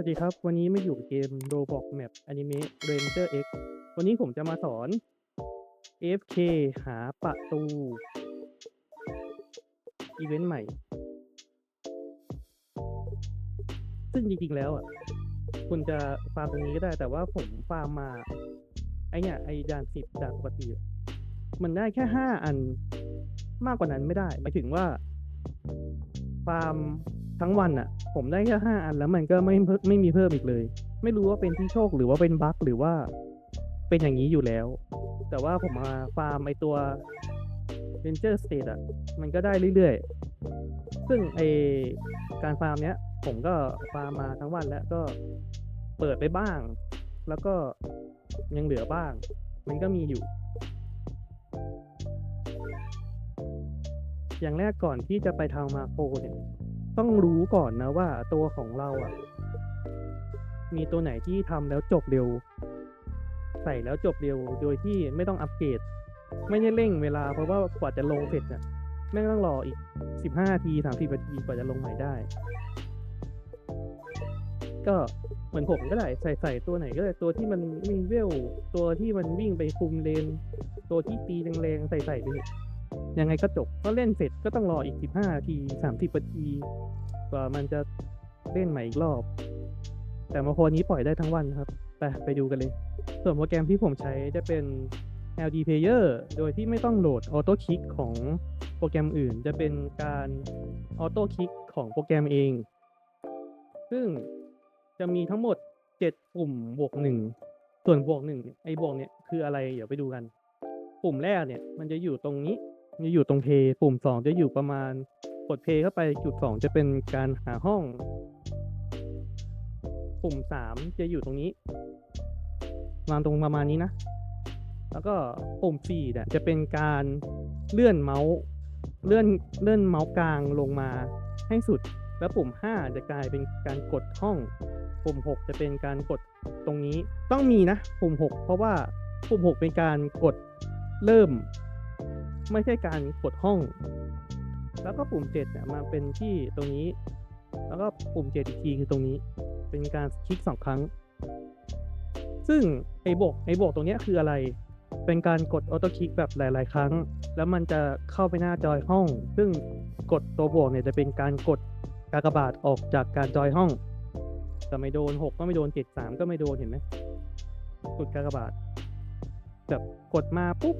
วัสดีครับ วันนี้มาอยู่เกม Roblox Map Anime Ranger X วันนี้ผมจะมาสอน AFK หาประตู อีเวนต์ใหม่ ซึ่งจริงๆแล้วอะ คุณจะฟาร์มตรงนี้ก็ได้ แต่ว่าผมฟาร์มมา ไอเนี่ยไอด่านสิบด่านปกติ มันได้แค่ห้าอันมากกว่านั้นไม่ได้ หมายถึงว่า ฟาร์ม ทั้งวันอะ ผมได้แค่ห้าอันแล้วมันก็ไม่เพิ่มไม่มีเพิ่มอีกเลย ไม่รู้ว่าเป็นที่โชคหรือว่าเป็นบั๊กหรือว่า เป็นอย่างนี้อยู่แล้ว แต่ว่าผมมาฟาร์มไอตัว Ranger State อะ มันก็ได้เรื่อยๆ ซึ่งไอการฟาร์มเนี้ย ผมก็ฟาร์มมาทั้งวันแล้วก็เปิดไปบ้าง แล้วก็ยังเหลือบ้าง มันก็มีอยู่ อย่างแรกก่อนที่จะไปทางมาโคเนี่ย ต้องรู้ก่อนนะว่าตัวของเราอะ มีตัวไหนที่ทำแล้วจบเร็ว ใส่แล้วจบเร็ว โดยที่ไม่ต้องอัปเกรด ไม่ได้เร่งเวลาเพราะว่ากว่าจะลงเสร็จเนี่ยแม่งต้องรออีกสิบห้าทีสามสิบนาทีกว่าจะลงใหม่ได้ ก็เหมือนผมก็ได้ใส่ใส่ตัวไหนก็ได้ตัวที่มันมีเวลตัวที่มันวิ่งไปคุมเลน ตัวที่ตีแรงๆใส่ใส่ไปเถอะ ยังไงก็จบเพราะเล่นเสร็จก็ต้องรออีกสิบห้านาทีสามสิบนาทีกว่ามันจะเล่นใหม่อีกรอบ แต่มาโคนี้ปล่อยได้ทั้งวันครับไปไปดูกันเลย ส่วนโปรแกรมที่ผมใช้จะเป็น LD Player โดยที่ไม่ต้องโหลดออโต้คลิกของโปรแกรมอื่น จะเป็นการออโต้คลิกของโปรแกรมเอง ซึ่งจะมีทั้งหมด 7 ปุ่มบวกหนึ่งส่วนบวกหนึ่งไอ้บวกเนี่ยคืออะไร เดี๋ยวไปดูกัน ปุ่มแรกเนี่ยมันจะอยู่ตรงนี้ จะอยู่ตรงเพย์ปุ่มสองจะอยู่ประมาณกดเพย์เข้าไปจุดสองจะเป็นการหาห้อง ปุ่มสามจะอยู่ตรงนี้วางตรงประมาณนี้นะ แล้วก็ปุ่มสี่เนี่ยจะเป็นการเลื่อนเมาส์เลื่อนเลื่อนเมาส์กลางลงมาให้สุด แล้วปุ่มห้าจะกลายเป็นการกดห้อง ปุ่มหกจะเป็นการกดตรงนี้ต้องมีนะ ปุ่มหกเพราะว่าปุ่มหกเป็นการกดเริ่ม ไม่ใช่การกดห้อง แล้วก็ปุ่มเจ็ดเนี่ยมาเป็นที่ตรงนี้ แล้วก็ปุ่มเจ็ดอีกทีคือตรงนี้ เป็นการคลิกสองครั้ง ซึ่งไอ้โบกไอ้โบกตรงเนี้ยคืออะไร เป็นการกดออโต้คลิกแบบหลาย ๆ ครั้ง แล้วมันจะเข้าไปหน้าจอยห้อง ซึ่งกดตัวบวกเนี่ยจะเป็นการกดกากบาทออกจากการจอยห้องแต่ไม่โดนหกก็ไม่โดนเจ็ดสามก็ไม่โดนเห็นไหมกดกากบาทแบบกดมาปุ๊บ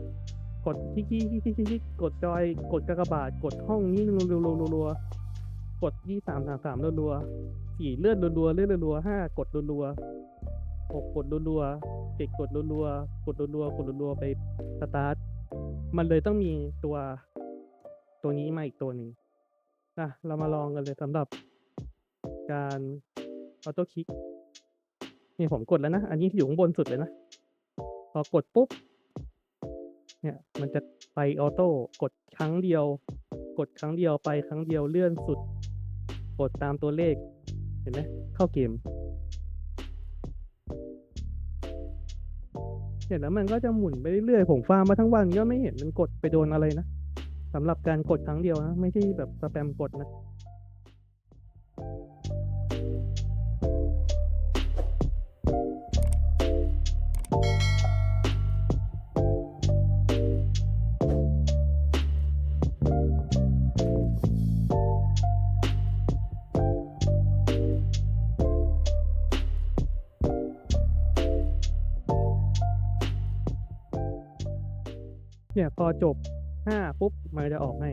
กดที่ที่ที่ที่ที่กดจอย กดกากบาท กดห้องนี้รัวๆรัวๆกดยี่สามสามสามรัวๆสี่เลื่อนรัวๆเลื่อนรัวๆห้ากดรัวๆหกกดรัวๆเจ็ดกดรัวๆกดรัวๆกดรัวๆไปสตาร์ทมันเลยต้องมีตัวตัวนี้มาอีกตัวหนึ่งนะเรามาลองกันเลยสำหรับการออโต้คลิกนี่ผมกดแล้วนะ อันนี้อยู่ข้างบนสุดเลยนะ พอกดปุ๊บ เนี่ย มันจะไปออโต้กดครั้งเดียว กดครั้งเดียวไปครั้งเดียวเลื่อนสุด กดตามตัวเลข เห็นไหมเข้าเกมเห็นแล้วมันก็จะหมุนไปเรื่อยๆผมฟาร์มมาทั้งวันก็ไม่เห็นมันกดไปโดนอะไรนะสำหรับการกดครั้งเดียวนะ ไม่ใช่แบบสแปมกดนะ เนี่ยพอจบห้าปุ๊บมันจะออกให้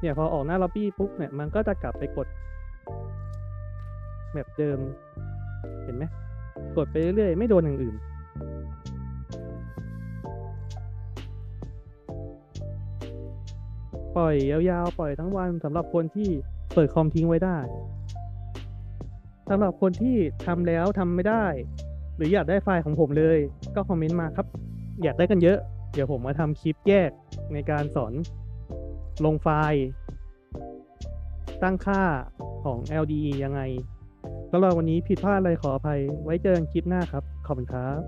เนี่ยพอออกหน้าล็อบบี้ปุ๊บเนี่ยมันก็จะกลับไปกดแบบเดิม เห็นไหมกดไปเรื่อยๆ ไม่โดนอย่างอื่น ปล่อยยาวๆ ปล่อยทั้งวันสำหรับคนที่เปิดคอมทิ้งไว้ได้ สำหรับคนที่ทำแล้วทำไม่ได้ หรืออยากได้ไฟล์ของผมเลย ก็คอมเมนต์มาครับ อยากได้กันเยอะ เดี๋ยวผมมาทำคลิปแยกในการสอนลงไฟล์ ตั้งค่าของ LDE ยังไงสำหรับวันนี้ผิดพลาดอะไรขออภัย ไว้เจอกันคลิปหน้าครับ ขอบคุณครับ